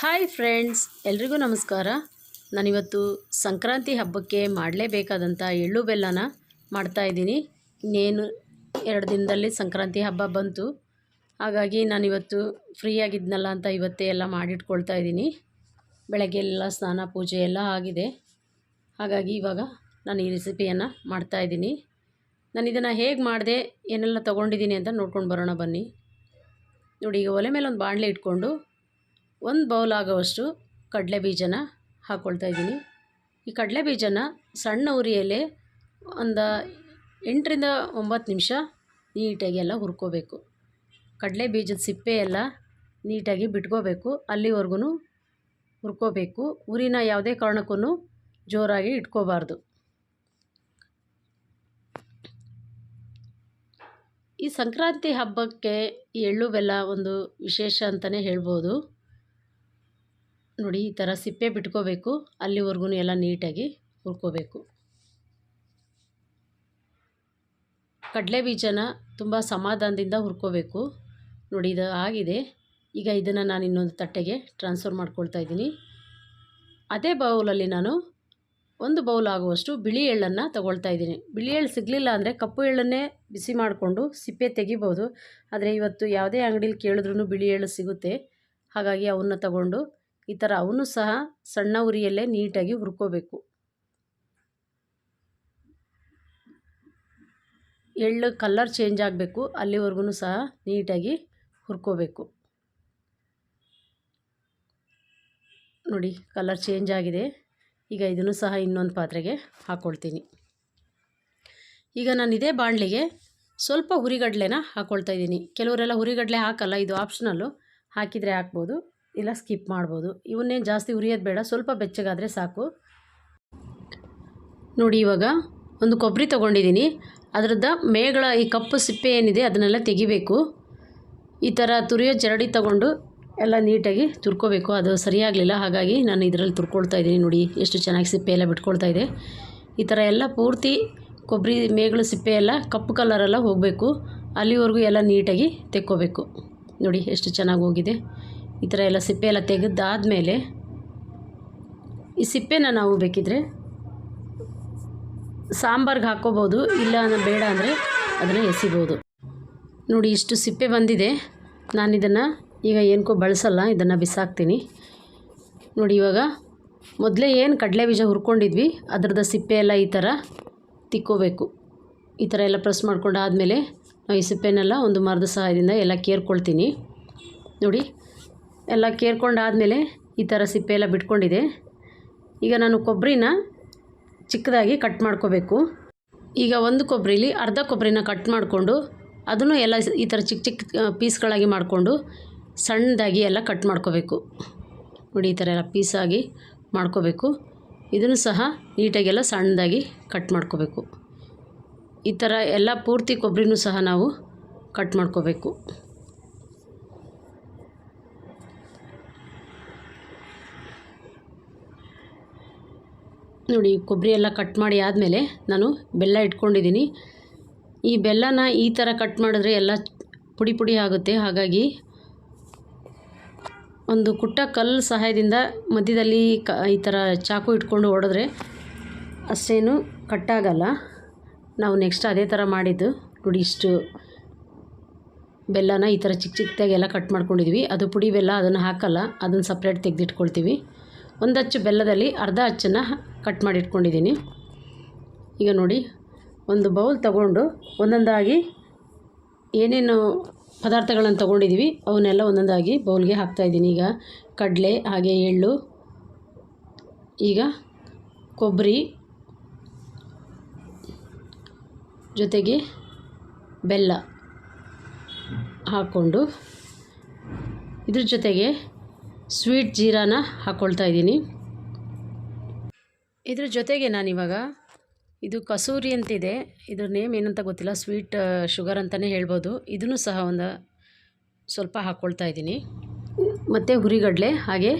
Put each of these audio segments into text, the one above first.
Hi friends, ಎಲ್ರಿಗೂ ನಮಸ್ಕಾರ. ನಾನಿವತ್ತು ಸಂಕ್ರಾಂತಿ ಹಬ್ಬಕ್ಕೆ ಮಾಡಲೇಬೇಕಾದಂಥ ಎಳ್ಳು ಬೆಲ್ಲನ ಮಾಡ್ತಾಯಿದ್ದೀನಿ ಇನ್ನೇನು ಎರಡು ದಿನದಲ್ಲಿ ಸಂಕ್ರಾಂತಿ ಹಬ್ಬ ಬಂತು. ಹಾಗಾಗಿ ನಾನಿವತ್ತು ಫ್ರೀ ಆಗಿದ್ನಲ್ಲ ಅಂತ ಇವತ್ತೇ ಎಲ್ಲ ಮಾಡಿಟ್ಕೊಳ್ತಾ ಇದ್ದೀನಿ. ಬೆಳಗ್ಗೆ ಎಲ್ಲ ಸ್ನಾನ, ಪೂಜೆ ಎಲ್ಲ ಆಗಿದೆ. ಹಾಗಾಗಿ ಇವಾಗ ನಾನು ಈ ರೆಸಿಪಿಯನ್ನು ಮಾಡ್ತಾಯಿದ್ದೀನಿ ನಾನು ಇದನ್ನು ಹೇಗೆ ಮಾಡಿದೆ, ಏನೆಲ್ಲ ತೊಗೊಂಡಿದ್ದೀನಿ ಅಂತ ನೋಡ್ಕೊಂಡು ಬರೋಣ ಬನ್ನಿ. ನೋಡಿ, ಈಗ ಒಲೆ ಮೇಲೆ ಒಂದು ಬಾಣಲೆ ಇಟ್ಕೊಂಡು ಒಂದು ಬೌಲ್ ಆಗೋವಷ್ಟು ಕಡಲೆ ಬೀಜನ ಹಾಕ್ಕೊಳ್ತಾ ಇದ್ದೀನಿ. ಈ ಕಡಲೆ ಬೀಜನ ಸಣ್ಣ ಉರಿಯಲ್ಲೇ ಒಂದು ಎಂಟರಿಂದ ಒಂಬತ್ತು ನಿಮಿಷ ನೀಟಾಗಿ ಎಲ್ಲ ಹುರ್ಕೋಬೇಕು. ಕಡಲೆ ಬೀಜದ ಸಿಪ್ಪೆ ಎಲ್ಲ ನೀಟಾಗಿ ಬಿಟ್ಕೋಬೇಕು. ಅಲ್ಲಿವರೆಗೂ ಹುರ್ಕೋಬೇಕು. ಉರಿನ ಯಾವುದೇ ಕಾರಣಕ್ಕೂ ಜೋರಾಗಿ ಇಟ್ಕೋಬಾರ್ದು. ಈ ಸಂಕ್ರಾಂತಿ ಹಬ್ಬಕ್ಕೆ ಎಳ್ಳು ಬೆಲ್ಲ ಒಂದು ವಿಶೇಷ ಅಂತಲೇ ಹೇಳ್ಬೋದು. ನೋಡಿ, ಈ ಥರ ಸಿಪ್ಪೆ ಬಿಟ್ಕೋಬೇಕು. ಅಲ್ಲಿವರೆಗೂ ಎಲ್ಲ ನೀಟಾಗಿ ಹುರ್ಕೋಬೇಕು. ಕಡಲೆ ಬೀಜನ ತುಂಬ ಸಮಾಧಾನದಿಂದ ಹುರ್ಕೋಬೇಕು. ನೋಡಿ, ಇದು ಆಗಿದೆ. ಈಗ ಇದನ್ನು ನಾನು ಇನ್ನೊಂದು ತಟ್ಟೆಗೆ ಟ್ರಾನ್ಸ್ಫರ್ ಮಾಡ್ಕೊಳ್ತಾ ಇದ್ದೀನಿ. ಅದೇ ಬೌಲಲ್ಲಿ ನಾನು ಒಂದು ಬೌಲ್ ಆಗುವಷ್ಟು ಬಿಳಿ ಎಳ್ಳನ್ನು ತಗೊಳ್ತಾ ಇದ್ದೀನಿ. ಬಿಳಿ ಎಳ್ಳು ಸಿಗಲಿಲ್ಲ ಅಂದರೆ ಕಪ್ಪು ಎಳ್ಳನ್ನೇ ಬಿಸಿ ಮಾಡಿಕೊಂಡು ಸಿಪ್ಪೆ ತೆಗಿಬೋದು. ಆದರೆ ಇವತ್ತು ಯಾವುದೇ ಅಂಗಡೀಲಿ ಕೇಳಿದ್ರೂ ಬಿಳಿ ಎಳ್ಳು ಸಿಗುತ್ತೆ. ಹಾಗಾಗಿ ಅವನ್ನ ತಗೊಂಡು ಈ ಥರ ಅವನು ಸಹ ಸಣ್ಣ ಉರಿಯಲ್ಲೇ ನೀಟಾಗಿ ಹುರ್ಕೋಬೇಕು. ಎಳ್ಳು ಕಲ್ಲರ್ ಚೇಂಜ್ ಆಗಬೇಕು ಅಲ್ಲಿವರೆಗೂ ಸಹ ನೀಟಾಗಿ ಹುರ್ಕೋಬೇಕು. ನೋಡಿ, ಕಲರ್ ಚೇಂಜ್ ಆಗಿದೆ. ಈಗ ಇದನ್ನು ಸಹ ಇನ್ನೊಂದು ಪಾತ್ರೆಗೆ ಹಾಕ್ಕೊಳ್ತೀನಿ ಈಗ ನಾನು ಇದೇ ಬಾಣಲಿಗೆ ಸ್ವಲ್ಪ ಹುರಿಗಡಲೆನ ಹಾಕ್ಕೊಳ್ತಾ ಇದ್ದೀನಿ. ಕೆಲವರೆಲ್ಲ ಹುರಿಗಡಲೆ ಹಾಕಲ್ಲ, ಇದು ಆಪ್ಷನಲ್ಲು ಹಾಕಿದರೆ ಹಾಕ್ಬೋದು. ಇಲ್ಲ ಸ್ಕಿಪ್ ಮಾಡ್ಬೋದು. ಇವನ್ನೇನು ಜಾಸ್ತಿ ಉರಿಯೋದು ಬೇಡ, ಸ್ವಲ್ಪ ಬೆಚ್ಚಗಾದರೆ ಸಾಕು. ನೋಡಿ ಇವಾಗ ಒಂದು ಕೊಬ್ಬರಿ ತೊಗೊಂಡಿದ್ದೀನಿ ಅದರದ್ದು ಮೇಗಳ ಈ ಕಪ್ಪು ಸಿಪ್ಪೆ ಏನಿದೆ ಅದನ್ನೆಲ್ಲ ತೆಗಿಬೇಕು. ಈ ಥರ ತುರಿಯೋ ಜರಡಿ ತಗೊಂಡು ಎಲ್ಲ ನೀಟಾಗಿ ತುರ್ಕೋಬೇಕು. ಅದು ಸರಿಯಾಗಲಿಲ್ಲ, ಹಾಗಾಗಿ ನಾನು ಇದರಲ್ಲಿ ತುರ್ಕೊಳ್ತಾ ಇದ್ದೀನಿ ನೋಡಿ ಎಷ್ಟು ಚೆನ್ನಾಗಿ ಸಿಪ್ಪೆ ಎಲ್ಲ ಬಿಟ್ಕೊಳ್ತಾ ಇದೆ. ಈ ಥರ ಎಲ್ಲ ಪೂರ್ತಿ ಕೊಬ್ಬರಿ ಮೇಗಳು ಸಿಪ್ಪೆ ಎಲ್ಲ ಕಪ್ಪು ಕಲರೆಲ್ಲ ಹೋಗಬೇಕು. ಅಲ್ಲಿವರೆಗೂ ಎಲ್ಲ ನೀಟಾಗಿ ತೆಕ್ಕೋಬೇಕು. ನೋಡಿ ಎಷ್ಟು ಚೆನ್ನಾಗಿ ಹೋಗಿದೆ. ಈ ಥರ ಎಲ್ಲ ಸಿಪ್ಪೆ ಎಲ್ಲ ತೆಗೆದಾದಮೇಲೆ ಈ ಸಿಪ್ಪೆನ ನಾವು ಬೇಕಿದ್ರೆ ಸಾಂಬಾರ್ಗೆ ಹಾಕ್ಕೋಬೋದು, ಇಲ್ಲ ಬೇಡ ಅಂದರೆ ಅದನ್ನು ಎಸಿಬೋದು. ನೋಡಿ, ಇಷ್ಟು ಸಿಪ್ಪೆ ಬಂದಿದೆ. ನಾನು ಇದನ್ನು ಈಗ ಏನಕ್ಕೂ ಬಳಸಲ್ಲ, ಇದನ್ನು ಬಿಸಾಕ್ತೀನಿ. ನೋಡಿ, ಇವಾಗ ಮೊದಲೇ ಏನು ಕಡಲೆ ಬೀಜ ಹುರ್ಕೊಂಡಿದ್ವಿ ಅದ್ರದ್ದು ಸಿಪ್ಪೆ ಎಲ್ಲ ಈ ಥರ ತಿಕ್ಕೋಬೇಕು. ಈ ಥರ ಎಲ್ಲ ಪ್ರೆಸ್ ಮಾಡ್ಕೊಂಡು ಆದಮೇಲೆ ನಾವು ಈ ಸಿಪ್ಪೆನೆಲ್ಲ ಒಂದು ಮರದ ಸಹಾಯದಿಂದ ಎಲ್ಲ ಕೇರ್ಕೊಳ್ತೀನಿ. ನೋಡಿ ಎಲ್ಲ ಕೇರ್ಕೊಂಡಾದಮೇಲೆ ಈ ಥರ ಸಿಪ್ಪೆ ಎಲ್ಲ ಬಿಟ್ಕೊಂಡಿದೆ. ಈಗ ನಾನು ಕೊಬ್ಬರಿನ ಚಿಕ್ಕದಾಗಿ ಕಟ್ ಮಾಡ್ಕೋಬೇಕು. ಈಗ ಒಂದು ಕೊಬ್ಬರಿಲಿ ಅರ್ಧ ಕೊಬ್ಬರಿನ ಕಟ್ ಮಾಡಿಕೊಂಡು ಅದನ್ನು ಎಲ್ಲ ಈ ಥರ ಚಿಕ್ಕ ಚಿಕ್ಕ ಪೀಸ್ಗಳಾಗಿ ಮಾಡಿಕೊಂಡು ಸಣ್ಣದಾಗಿ ಎಲ್ಲ ಕಟ್ ಮಾಡ್ಕೋಬೇಕು. ನೋಡಿ ಈ ಥರ ಎಲ್ಲ ಪೀಸಾಗಿ ಮಾಡ್ಕೋಬೇಕು. ಇದನ್ನು ಸಹ ನೀಟಾಗೆಲ್ಲ ಸಣ್ಣದಾಗಿ ಕಟ್ ಮಾಡ್ಕೋಬೇಕು. ಈ ಥರ ಎಲ್ಲ ಪೂರ್ತಿ ಕೊಬ್ಬರಿನೂ ಸಹ ನಾವು ಕಟ್ ಮಾಡ್ಕೋಬೇಕು. ನೋಡಿ, ಕೊಬ್ಬರಿ ಎಲ್ಲ ಕಟ್ ಮಾಡಿ ಆದಮೇಲೆ ನಾನು ಬೆಲ್ಲ ಇಟ್ಕೊಂಡಿದ್ದೀನಿ. ಈ ಬೆಲ್ಲನ ಈ ಥರ ಕಟ್ ಮಾಡಿದ್ರೆ ಎಲ್ಲ ಪುಡಿ ಪುಡಿ ಆಗುತ್ತೆ. ಹಾಗಾಗಿ ಒಂದು ಕುಟ್ಟ ಕಲ್ಲು ಸಹಾಯದಿಂದ ಮಧ್ಯದಲ್ಲಿ ಕ, ಈ ಥರ ಚಾಕು ಇಟ್ಕೊಂಡು ಹೊಡೆದ್ರೆ ಅಷ್ಟೇನು ಕಟ್ಟಾಗಲ್ಲ ನಾವು ನೆಕ್ಸ್ಟ್ ಅದೇ ಥರ ಮಾಡಿದ್ದು. ನೋಡಿ, ಇಷ್ಟು ಬೆಲ್ಲನ ಈ ಥರ ಚಿಕ್ಕ ಚಿಕ್ಕದಾಗೆಲ್ಲ ಕಟ್ ಮಾಡ್ಕೊಂಡಿದ್ವಿ. ಅದು ಪುಡಿ ಬೆಲ್ಲ ಅದನ್ನು ಹಾಕಲ್ಲ. ಅದನ್ನು ಸಪ್ರೇಟ್ ತೆಗೆದಿಟ್ಕೊಳ್ತೀವಿ. ಒಂದು ಅಚ್ಚು ಬೆಲ್ಲದಲ್ಲಿ ಅರ್ಧ ಅಚ್ಚನ್ನು ಕಟ್ ಮಾಡಿ ಇಟ್ಕೊಂಡಿದ್ದೀನಿ. ಈಗ ನೋಡಿ, ಒಂದು ಬೌಲ್ ತಗೊಂಡು ಒಂದೊಂದಾಗಿ ಏನೇನು ಪದಾರ್ಥಗಳನ್ನು ತೊಗೊಂಡಿದ್ದೀವಿ ಅವನ್ನೆಲ್ಲ ಒಂದೊಂದಾಗಿ ಬೌಲ್ಗೆ ಹಾಕ್ತಾಯಿದ್ದೀನಿ ಈಗ ಕಡಲೆ, ಹಾಗೆ ಎಳ್ಳು, ಈಗ ಕೊಬ್ಬರಿ, ಜೊತೆಗೆ ಬೆಲ್ಲ ಹಾಕ್ಕೊಂಡು ಇದ್ರ ಜೊತೆಗೆ ಸ್ವೀಟ್ ಜೀರಾನ ಹಾಕ್ಕೊಳ್ತಾ ಇದ್ದೀನಿ. ಇದ್ರ ಜೊತೆಗೆ ನಾನಿವಾಗ ಇದು ಕಸೂರಿ ಅಂತಿದೆ. ಇದ್ರ ನೇಮ್ ಏನಂತ ಗೊತ್ತಿಲ್ಲ. ಸ್ವೀಟ್ ಶುಗರ್ ಅಂತಲೇ ಹೇಳ್ಬೋದು. ಇದನ್ನು ಸಹ ಒಂದು ಸ್ವಲ್ಪ ಹಾಕ್ಕೊಳ್ತಾ ಇದ್ದೀನಿ. ಮತ್ತು ಹುರಿಗಡಲೆ, ಹಾಗೆ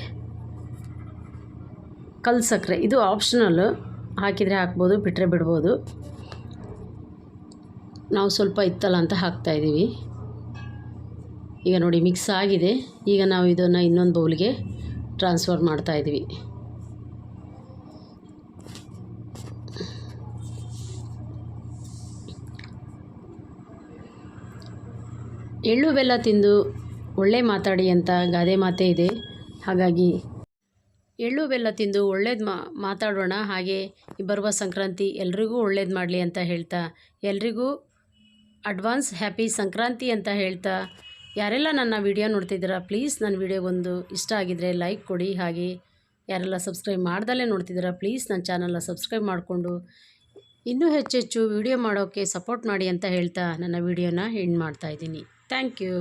ಕಲ್ ಸಕ್ಕರೆ. ಇದು ಆಪ್ಷನಲ್ಲು ಹಾಕಿದರೆ ಹಾಕ್ಬೋದು ಬಿಟ್ಟರೆ ಬಿಡ್ಬೋದು. ನಾವು ಸ್ವಲ್ಪ ಇತ್ತಲ್ಲ ಅಂತ ಹಾಕ್ತಾಯಿದ್ದೀವಿ ಈಗ ನೋಡಿ ಮಿಕ್ಸ್ ಆಗಿದೆ. ಈಗ ನಾವು ಇದನ್ನು ಇನ್ನೊಂದು ಬೌಲ್ಗೆ ಟ್ರಾನ್ಸ್ಫರ್ ಮಾಡ್ತಾಯಿದ್ವಿ ಎಳ್ಳು ಬೆಲ್ಲ ತಿಂದು ಒಳ್ಳೆ ಮಾತಾಡಿ ಅಂತ ಗಾದೆ ಮಾತೆ ಇದೆ. ಹಾಗಾಗಿ ಎಳ್ಳು ಬೆಲ್ಲ ತಿಂದು ಒಳ್ಳೇದು ಮಾತಾಡೋಣ. ಹಾಗೆ ಬರುವ ಸಂಕ್ರಾಂತಿ ಎಲ್ರಿಗೂ ಒಳ್ಳೇದು ಮಾಡಲಿ ಅಂತ ಹೇಳ್ತಾ, ಎಲ್ರಿಗೂ ಅಡ್ವಾನ್ಸ್ ಹ್ಯಾಪಿ ಸಂಕ್ರಾಂತಿ ಅಂತ ಹೇಳ್ತಾ ಯಾರೆಲ್ಲ ನನ್ನ ವಿಡಿಯೋ ನೋಡ್ತಿದ್ದೀರಾ ಪ್ಲೀಸ್ ನನ್ನ ವಿಡಿಯೋಗೊಂದು ಇಷ್ಟ ಆಗಿದರೆ ಲೈಕ್ ಕೊಡಿ. ಹಾಗೆ ಯಾರೆಲ್ಲ ಸಬ್ಸ್ಕ್ರೈಬ್ ಮಾಡ್ದಲ್ಲೇ ನೋಡ್ತಿದ್ದೀರಾ ಪ್ಲೀಸ್ ನನ್ನ ಚಾನಲ್ನ ಸಬ್ಸ್ಕ್ರೈಬ್ ಮಾಡಿಕೊಂಡು ಇನ್ನೂ ಹೆಚ್ಚೆಚ್ಚು ವಿಡಿಯೋ ಮಾಡೋಕ್ಕೆ ಸಪೋರ್ಟ್ ಮಾಡಿ ಅಂತ ಹೇಳ್ತಾ ನನ್ನ ವಿಡಿಯೋನ ಎಂಡ್ ಮಾಡ್ತಾಯಿದ್ದೀನಿ ಥ್ಯಾಂಕ್ ಯು